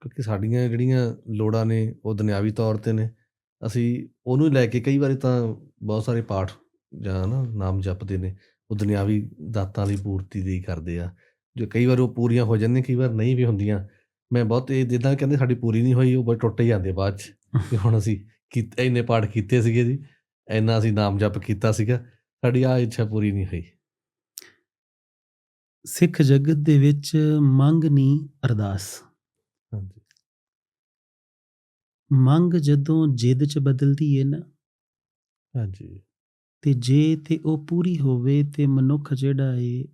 ਕਿਉਂਕਿ ਸਾਡੀਆਂ ਜਿਹੜੀਆਂ ਲੋੜਾਂ ਨੇ ਉਹ ਦੁਨਿਆਵੀ ਤੌਰ ਤੇ ਨੇ। ਅਸੀਂ ਉਹਨੂੰ ਲੈ ਕੇ ਕਈ ਵਾਰੀ ਤਾਂ ਬਹੁਤ ਸਾਰੇ ਪਾਠ ਜਾਂ ਨਾ ਨਾਮ ਜਪਦੇ ਨੇ। ਉਹ ਦੁਨਿਆਵੀ ਦਾਤਾਂ ਦੀ ਪੂਰਤੀ ਦੀ ਕਰਦੇ ਆ। ਜੋ ਕਈ ਵਾਰ ਉਹ ਪੂਰੀਆਂ ਹੋ ਜਾਂਦੀਆਂ ਕਈ ਵਾਰ ਨਹੀਂ ਵੀ ਹੁੰਦੀਆਂ। ਮੈਂ ਬਹੁਤ ਇਹ ਜਿੱਦਾਂ ਕਹਿੰਦੇ ਸਾਡੀ ਪੂਰੀ ਨਹੀਂ ਹੋਈ ਉਹ ਬਸ ਟੁੱਟ ਹੀ ਜਾਂਦੇ ਬਾਅਦ ਚ। ਕਿ ਹੁਣ ਅਸੀਂ ਕੀਤੇ ਇੰਨੇ ਪਾਠ ਕੀਤੇ ਸੀਗੇ ਜੀ ਇੰਨਾ ਅਸੀਂ ਨਾਮ ਜਪ ਕੀਤਾ ਸੀਗਾ ਸਾਡੀ ਆ ਇੱਛਾ ਪੂਰੀ ਨਹੀਂ ਹੋਈ। ਸਿੱਖ ਜਗਤ ਦੇ ਵਿੱਚ ਮੰਗ ਨਹੀਂ ਅਰਦਾਸ। ਹਾਂਜੀ। ਮੰਗ ਜਦੋਂ ਜਿੱਦ ਚ ਬਦਲਦੀ ਹੈ ਨਾ ਹਾਂਜੀ। ਤੇ ਜੇ ਤੇ ਉਹ ਪੂਰੀ ਹੋਵੇ ਤੇ ਮਨੁੱਖ ਜਿਹੜਾ ਏ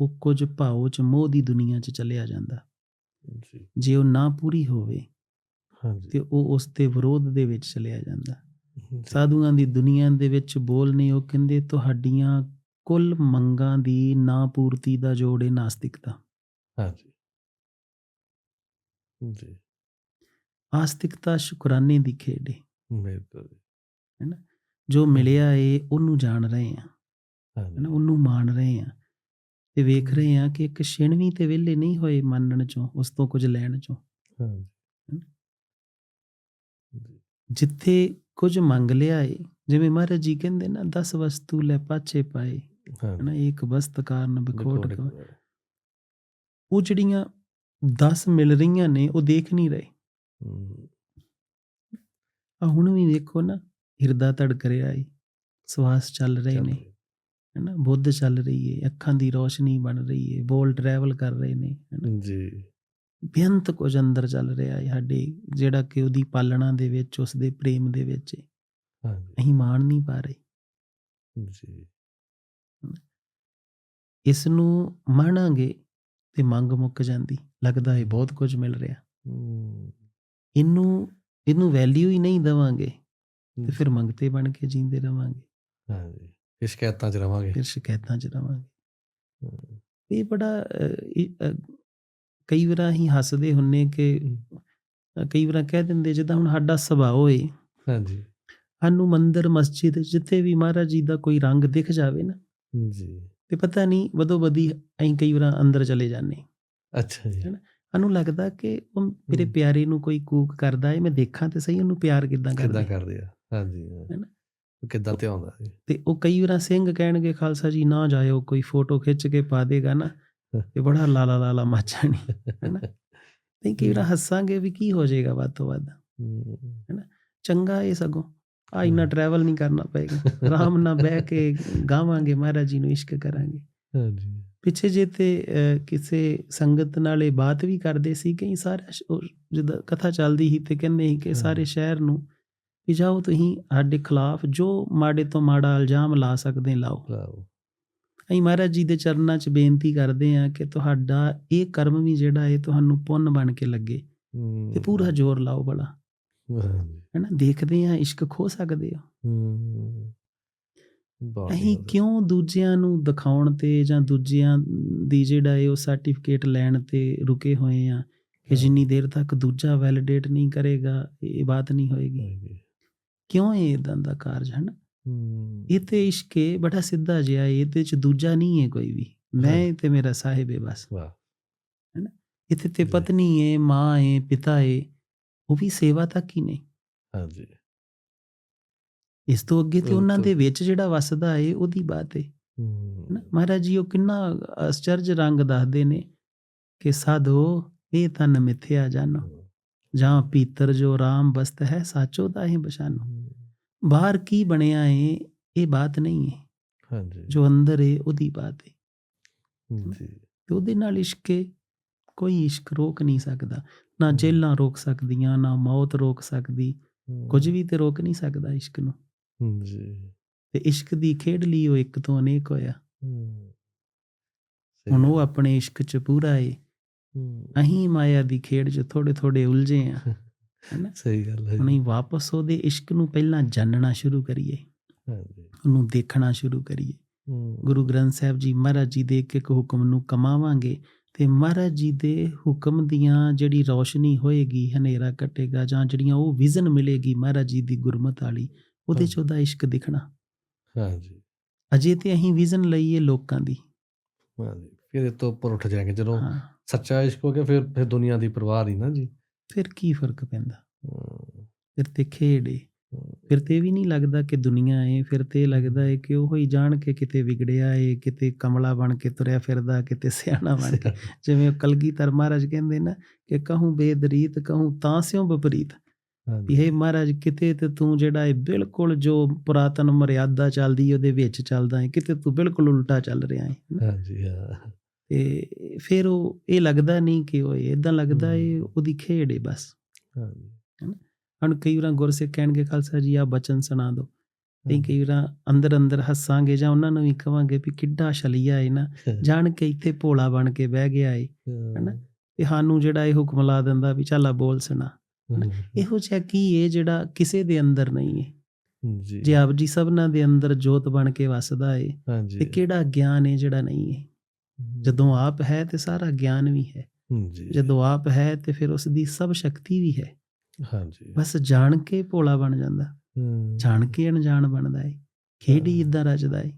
ਉਹ ਕੁਝ ਭਾਉ ਚ ਮੋਹ ਦੀ ਦੁਨੀਆ ਚ ਚਲਿਆ ਜਾਂਦਾ। ਜੀ। ਜੇ ਉਹ ਨਾ ਪੂਰੀ ਹੋਵੇ ਹਾਂਜੀ। ਤੇ ਉਹ ਉਸ ਦੇ ਵਿਰੋਧ ਦੇ ਵਿੱਚ ਚਲਿਆ ਜਾਂਦਾ। ਸਾਧੂਆਂ ਦੀ ਦੁਨੀਆ ਦੇ ਵਿੱਚ ਬੋਲ ਨੇ ਉਹ ਕਹਿੰਦੇ ਤੁਹਾਡੀਆਂ ਕੁੱਲ ਮੰਗਾਂ ਦੀ ਨਾ ਪੂਰਤੀ ਦਾ ਜੋੜ ਹੈ ਨਾਸਤਿਕਤਾ। ਹਾਂਜੀ। ਜੀ। ਆਸਤਿਕਤਾ ਸ਼ੁਕਰਾਨੇ ਦੀ ਖੇਡ ਹੈ ਬਿਲਕੁਲ ਜੋ। ਮਿਲਿਆ ਏ ਉਹਨੂੰ ਜਾਣ ਰਹੇ ਆ ਹਨਾ? ਉਹਨੂੰ ਮਾਣ ਰਹੇ ਆ ਤੇ ਵੇਖ ਰਹੇ ਆ ਕਿ ਇੱਕ ਛਿਣ ਵੀ ਤੇ ਵਿਹਲੇ ਨਹੀਂ ਹੋਏ ਮੰਨਣ ਚੋਂ ਉਸ ਤੋਂ ਕੁਝ ਲੈਣ ਚੋਂ। ਜਿੱਥੇ ਕੁਝ ਮੰਗ ਲਿਆ ਏ ਜਿਵੇਂ ਮਹਾਰਾਜ ਜੀ ਕਹਿੰਦੇ ਨਾ 10 ਵਸਤੂ ਲੈ ਪਾਛੇ ਪਾਏ। ਹਨਾ? ਇੱਕ ਵਸਤ ਕਾਰਨ ਬਿਖੋਟ ਉਹ ਜਿਹੜੀਆਂ 10 ਮਿਲ ਰਹੀਆਂ ਨੇ ਉਹ ਦੇਖ ਨਹੀਂ ਰਹੇ। ਆ ਹੁਣ ਵੀ ਵੇਖੋ ਨਾ ਹਿਰਦਾ ਧੜਕ ਰਿਹਾ ਏ ਸਵਾਸ ਚੱਲ ਰਹੇ ਨੇ। ਹੈਨਾ ਬੁੱਧ ਚੱਲ ਰਹੀ ਏ ਅੱਖਾਂ ਦੀ ਰੋਸ਼ਨੀ ਬਣ ਰਹੀ ਏ ਬੋਲ ਟਰੈਵਲ ਕਰ ਰਹੇ ਨੇ ਜੀ। ਬੇਅੰਤ ਕੁਝ ਅੰਦਰ ਚੱਲ ਰਿਹਾ ਹੈ ਸਾਡੇ ਜਿਹੜਾ ਕਿ ਉਹਦੀ ਪਾਲਣਾ ਦੇ ਵਿੱਚ ਉਸ ਦੇ ਪ੍ਰੇਮ ਦੇ ਵਿੱਚ ਹੈ। ਹਾਂਜੀ। ਅਸੀਂ ਮਾਣ ਨਹੀਂ ਪਾ ਰਹੇ। ਜੀ। ਇਸ ਨੂੰ ਮਾਣਾਂਗੇ ਤੇ ਮੰਗ ਮੁੱਕ ਜਾਂਦੀ ਲੱਗਦਾ ਹੈ ਬਹੁਤ ਕੁਝ ਮਿਲ ਰਿਹਾ। ਇਹਨੂੰ ਇਹਨੂੰ ਵੈਲਿਊ ਹੀ ਨਹੀਂ ਦੇਵਾਂਗੇ ਤੇ ਫਿਰ ਮੰਗਤੇ ਬਣ ਕੇ ਜੀਂਦੇ ਰਵਾਂਗੇ। ਹਾਂਜੀ ਇਹ ਸ਼ਿਕਾਇਤਾਂ ਚ ਰਵਾਂਗੇ। ਫਿਰ ਸ਼ਿਕਾਇਤਾਂ 'ਚ ਰਵਾਂਗੇ। ਇਹ ਬੜਾ ਕਈ ਵਾਰ ਅਸੀਂ ਹੱਸਦੇ ਹੁੰਨੇ ਕਿ ਕਈ ਵਾਰ ਕਹਿ ਦਿੰਦੇ ਜਿੱਦਾਂ ਹੁਣ ਸਾਡਾ ਸੁਭਾਅ ਹੋਏ ਹਾਂਜੀ। ਸਾਨੂੰ ਮੰਦਰ ਮਸਜਿਦ ਜਿੱਥੇ ਵੀ ਮਹਾਰਾਜ ਜੀ ਦਾ ਕੋਈ ਰੰਗ ਦਿਖ ਜਾਵੇ ਨਾ ਜੀ। ਤੇ ਪਤਾ ਨਹੀਂ ਬਦੋ ਬਦੀ ਅਸੀਂ ਕਈ ਵਾਰ ਅੰਦਰ ਚਲੇ ਜਾਂਦੇ ਅੱਛਾ ਜੀ। ਹੈਨਾ? ਸਾਨੂੰ ਲੱਗਦਾ ਕਿ ਉਹ ਮੇਰੇ। ਪਿਆਰੇ ਨੂੰ ਕੋਈ ਕੂਕ ਕਰਦਾ ਹੈ ਮੈਂ ਦੇਖਾਂ ਤੇ ਸਹੀ ਉਹਨੂੰ ਪਿਆਰ ਕਿਦਾਂ ਕਿੱਦਾਂ ਕਰਦਾ ਕਰਦੇ ਆ? ਹਾਂਜੀ। ਹੈਨਾ? ਕਿੱਦਾਂ ਤੇ ਆਉਂਦਾ ਤੇ ਉਹ ਕਈ ਵਾਰ ਸਿੰਘ ਕਹਿਣਗੇ ਖਾਲਸਾ ਜੀ ਨਾ ਜਾਇਓ ਕੋਈ ਫੋਟੋ ਖਿੱਚ ਕੇ ਪਾ ਦੇਗਾ ਨਾ ਤੇ ਬੜਾ ਲਾਲਾ ਲਾਲਾ ਮਾਚਾਣੀ ਹੈਨਾ? ਤੇ ਕਈ ਵਾਰ ਹੱਸਾਂਗੇ ਵੀ ਕੀ ਹੋ ਜਾਏਗਾ ਵੱਧ ਤੋਂ ਵੱਧ। ਹਮ, ਚੰਗਾ ਇਹ ਸਗੋਂ। ਆ ਇੰਨਾ। ਟਰੈਵਲ ਨਹੀਂ ਕਰਨਾ ਪਏਗਾ। ਆਰਾਮ ਨਾਲ ਬਹਿ ਕੇ ਗਾਵਾਂਗੇ ਮਹਾਰਾਜ ਜੀ ਨੂੰ ਇਸ਼ਕ ਕਰਾਂਗੇ। ਹਾਂਜੀ। ਪਿੱਛੇ ਜੇ ਤੇ ਕਿਸੇ ਸੰਗਤ ਨਾਲ ਇਹ ਬਾਤ ਵੀ ਕਰਦੇ ਸੀ ਕਿ ਸਾਰਾ ਜਿੱਦਾਂ ਕਥਾ ਚੱਲਦੀ ਸੀ ਤੇ ਕਹਿੰਦੇ ਸੀ ਕਿ ਸਾਰੇ। ਸ਼ਹਿਰ ਨੂੰ ਵੀ ਜਾਓ ਤੁਸੀਂ ਸਾਡੇ ਖਿਲਾਫ ਜੋ ਮਾੜੇ ਤੋਂ ਮਾੜਾ ਇਲਜ਼ਾਮ ਲਾ ਸਕਦੇ ਲਾਓ। ਲਾਓ। ਅਸੀਂ ਮਹਾਰਾਜ ਜੀ ਦੇ ਚਰਨਾਂ 'ਚ ਬੇਨਤੀ ਕਰਦੇ ਹਾਂ ਕਿ ਤੁਹਾਡਾ ਇਹ ਕਰਮ ਵੀ ਜਿਹੜਾ ਹੈ ਤੁਹਾਨੂੰ ਪੁੰਨ ਬਣ ਕੇ ਲੱਗੇ। ਤੇ ਪੂਰਾ ਜ਼ੋਰ ਲਾਓ ਬੜਾ ਹੈਨਾ ਦੇਖਦੇ ਹਾਂ ਇਸ਼ਕ ਖੋ ਸਕਦੇ ਹੋ। ਬਹੁਤ ਅਸੀਂ। ਕਿਉਂ ਦੂਜਿਆਂ ਨੂੰ ਦਿਖਾਉਣ ਤੇ ਜਾਂ ਦੂਜਿਆਂ ਦੀ ਜਿਹੜਾ ਹੈ ਉਹ ਸਰਟੀਫਿਕੇਟ ਲੈਣ ਤੇ ਰੁਕੇ ਹੋਏ ਆ ਕਿ ਹਾਂ। ਜਿੰਨੀ ਦੇਰ ਤੱਕ ਦੂਜਾ ਵੈਲੀਡੇਟ ਨਹੀਂ ਕਰੇਗਾ ਇਹ ਬਾਤ ਨਹੀਂ ਹੋਏਗੀ। ਕਿਉਂ ਇਹ ਇਦਾਂ ਦਾ ਕਾਰਜ ਹਨ? ਇਹ ਤੇ ਇਸ਼ਕ ਹੈ ਬੜਾ ਸਿੱਧਾ ਜਿਹਾ ਹੈ, ਇਹਦੇ ਚ ਦੂਜਾ ਨਹੀਂ ਹੈ ਕੋਈ ਵੀ। ਮੈਂ ਤੇ ਮੇਰਾ ਸਾਹਿਬ ਹੈ ਬਸ। ਵਾਹ। ਇੱਥੇ ਤੇ। ਪਤਨੀ ਹੈ ਮਾਂ ਹੈ ਪਿਤਾ ਹੈ ਉਹ ਵੀ ਸੇਵਾ ਤੱਕ ਹੀ ਨੇ ਹਾਂਜੀ। ਇਸ ਤੋਂ ਅੱਗੇ ਤੇ ਉਹਨਾਂ। ਦੇ ਵਿੱਚ ਜਿਹੜਾ ਵਸਦਾ ਹੈ ਉਹਦੀ ਬਾਤ ਹੈ। ਹਮ, ਨਾ ਮਹਾਰਾਜ ਜੀ ਉਹ ਕਿੰਨਾ ਅਚਰਜ ਰੰਗ ਦੱਸਦੇ ਨੇ ਕਿ ਸਾਧੋ ਇਹ ਤਨ ਮਿਥਿਆ ਜਾਨੋ। ਜਾਂ ਪੀਤਰ ਜੋ ਰਾਮ ਬਸਤ ਹੈ ਸਾਚੋ ਦਾ ਹੀ। ਬਸ਼ਾਨੋ ਬਾਹਰ ਕੀ ਬਣਿਆ ਹੈ ਇਹ ਬਾਤ ਨਹੀਂ ਹੈ ਹਾਂਜੀ। ਜੋ ਅੰਦਰ ਹੈ ਉਹਦੀ ਬਾਤ ਹੈ ਜੀ। ਤੇ ਉਹਦੇ ਨਾਲ ਇਸ਼ਕ ਕੋਈ ਇਸ਼ਕ ਰੋਕ ਨਹੀਂ ਸਕਦਾ। ਨਾ। ਜੇਲਾਂ ਰੋਕ ਸਕਦੀਆਂ ਨਾ ਮੌਤ ਰੋਕ ਸਕਦੀ। ਕੁਝ ਵੀ ਤੇ ਰੋਕ ਨਹੀਂ ਸਕਦਾ ਇਸ਼ਕ ਨੂੰ। ਜੀ। ਤੇ ਇਸ਼ਕ ਦੀ ਖੇਡ ਲਈ ਉਹ ਇੱਕ ਤੋਂ ਅਨੇਕ ਹੋਇਆ। ਹੁਣ ਉਹ। ਆਪਣੇ ਇਸ਼ਕ 'ਚ ਪੂਰਾ ਹਮ, ਅਹੀਂ ਮਾਇਆ ਦੀ ਖੇਡ 'ਚ ਥੋੜੇ ਥੋੜੇ ਉਲਝੇ ਆ। ਹੈਨਾ? ਸਹੀ ਗੱਲ ਹੈ। ਅਸੀਂ ਵਾਪਸ ਉਹਦੇ ਇਸ਼ਕ ਨੂੰ ਪਹਿਲਾਂ ਜਾਣਨਾ ਸ਼ੁਰੂ ਕਰੀਏ। ਉਹਨੂੰ ਦੇਖਣਾ ਸ਼ੁਰੂ ਕਰੀਏ। ਗੁਰੂ ਗ੍ਰੰਥ ਸਾਹਿਬ ਜੀ ਮਹਾਰਾਜ ਜੀ ਦੇ ਇੱਕ ਇੱਕ ਹੁਕਮ ਨੂੰ ਕਮਾਵਾਂਗੇ। ਤੇ ਮਹਾਰਾਜ ਜੀ ਦੇ ਹੁਕਮ ਦੀਆਂ ਜਿਹੜੀ ਰੌਸ਼ਨੀ ਹੋਏਗੀ ਹਨੇਰਾ ਕੱਟੇਗਾ ਜਾਂ ਜਿਹੜੀਆਂ ਉਹ ਵਿਜ਼ਨ ਮਿਲੇਗੀ ਮਹਾਰਾਜ ਜੀ ਦੀ ਗੁਰਮਤ ਵਾਲੀ ਉਹਦੇ 'ਚ ਉਹਦਾ ਇਸ਼ਕ ਦਿਖਣਾ। ਹਾਂਜੀ। ਅਜੇ ਤੇ ਅਸੀਂ ਵਿਜ਼ਨ ਲਈਏ ਲੋਕਾਂ ਦੀ। ਹਾਂਜੀ ਫਿਰ ਇਹ ਤੋਂ ਉੱਪਰ ਉੱਠ ਜਾਏंगे ਜਦੋਂ ਸੱਚਾ ਇਸ਼ਕ ਹੋ ਗਿਆ ਫਿਰ ਫਿਰ ਦੁਨੀਆ ਦੀ ਪਰਵਾਹ ਨਹੀਂ ਨਾ ਜੀ। ਫਿਰ ਕੀ ਫ਼ਰਕ ਪੈਂਦਾ? ਫਿਰ ਤੇ ਹੂੰ, ਫਿਰ ਤੇ ਵੀ ਨਹੀਂ ਲੱਗਦਾ ਕਿ ਦੁਨੀਆ ਏ ਫਿਰ ਤੇ ਲੱਗਦਾ ਏ ਕਿ ਉਹ ਹੀ ਜਾਣ ਕੇ ਕਿਤੇ ਵਿਗੜਿਆ ਏ ਕਿਤੇ ਕਮਲਾ ਬਣ ਕੇ ਤੁਰਿਆ ਫਿਰਦਾ ਕਿਤੇ ਸਿਆਣਾ ਬਣ ਕੇ। ਜਿਵੇਂ ਉਹ ਕਲਗੀਧਰ ਮਹਾਰਾਜ ਕਹਿੰਦੇ ਨਾ ਕਿ ਕਹੂੰ ਬੇਦਰੀਤ ਕਹੂੰ ਤਾਂ ਸਿਉ ਵਿਪਰੀਤ। ਵੀ ਇਹ ਮਹਾਰਾਜ ਕਿਤੇ ਤੇ ਤੂੰ ਜਿਹੜਾ ਹੈ ਬਿਲਕੁਲ ਜੋ ਪੁਰਾਤਨ ਮਰਿਆਦਾ ਚੱਲਦੀ ਉਹਦੇ ਵਿੱਚ ਚੱਲਦਾ ਹੈ ਕਿਤੇ ਤੂੰ ਬਿਲਕੁਲ ਉਲਟਾ ਚੱਲ ਰਿਹਾ ਹੈ ਹਾਂਜੀ ਹਾਂ। ਤੇ ਫਿਰ ਉਹ ਇਹ ਲੱਗਦਾ ਨਹੀਂ ਕਿ ਉਹ ਇਦਾਂ ਲੱਗਦਾ ਏ। ਉਹਦੀ ਖੇਡ ਏ ਬਸ। ਹਾਂਜੀ। ਹੁਣ ਕਈ ਵਾਰ ਗੁਰਸਿੱਖ ਕਹਿਣਗੇ ਖਾਲਸਾ ਜੀ ਆ ਬਚਨ ਸੁਣਾ ਦਿਓ। ਤੇ ਕਈ ਵਾਰ ਅੰਦਰ ਅੰਦਰ ਹੱਸਾਂਗੇ ਜਾਂ ਉਹਨਾਂ ਨੂੰ ਵੀ ਕਵਾਂਗੇ ਵੀ ਕਿੱਡਾ ਛਲੀਆ ਏ ਨਾ। ਜਾਣ ਕੇ ਇੱਥੇ ਭੋਲਾ ਬਣ ਕੇ ਬਹਿ ਗਿਆ ਏ ਹਨਾ? ਤੇ ਸਾਨੂੰ ਜਿਹੜਾ ਇਹ ਹੁਕਮ ਲਾ ਦਿੰਦਾ ਵੀ ਚੱਲ ਆ ਬੋਲ ਸੁਣਾ ਹੂੰ, ਇਹੋ ਜਿਹਾ ਕੀ ਏ ਜਿਹੜਾ ਕਿਸੇ ਦੇ ਅੰਦਰ ਨਹੀਂ ਏ? ਜੀ। ਜੇ ਆਪ ਜੀ ਸਭਨਾਂ ਦੇ ਅੰਦਰ ਜੋਤ ਬਣ ਕੇ ਵਸਦਾ ਏ ਤੇ ਕਿਹੜਾ ਗਿਆਨ ਏ ਜਿਹੜਾ ਨਹੀਂ ਏ? ਜਦੋਂ ਆਪ ਹੈ ਤੇ ਸਾਰਾ ਗਿਆਨ ਵੀ ਹੈ ਜੀ। ਜਦੋਂ ਆਪ ਹੈ ਤੇ ਫਿਰ ਉਸ ਦੀ ਸਭ ਸ਼ਕਤੀ ਵੀ ਹੈ। ਹਾਂਜੀ। ਬਸ ਜਾਣ ਕੇ ਭੋਲਾ ਬਣ ਜਾਂਦਾ। ਹੂੰ, ਜਾਣ ਕੇ ਅਣਜਾਣ ਬਣਦਾ ਏ। ਖੇਡੀ ਹਾਂ। ਇਦਾਂ ਰਚਦਾ ਏ।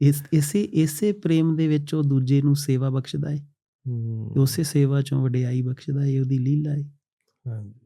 ਇਸ ਇਸੇ ਇਸੇ ਪ੍ਰੇਮ ਦੇ ਵਿੱਚ ਉਹ ਦੂਜੇ ਨੂੰ ਸੇਵਾ ਬਖਸ਼ਦਾ ਏ। ਹੂੰ, ਉਸੇ ਸੇਵਾ ਚੋਂ ਵਡਿਆਈ ਬਖਸ਼ਦਾ ਏ ਉਹਦੀ ਲੀਲਾ ਏ। ਹਾਂਜੀ।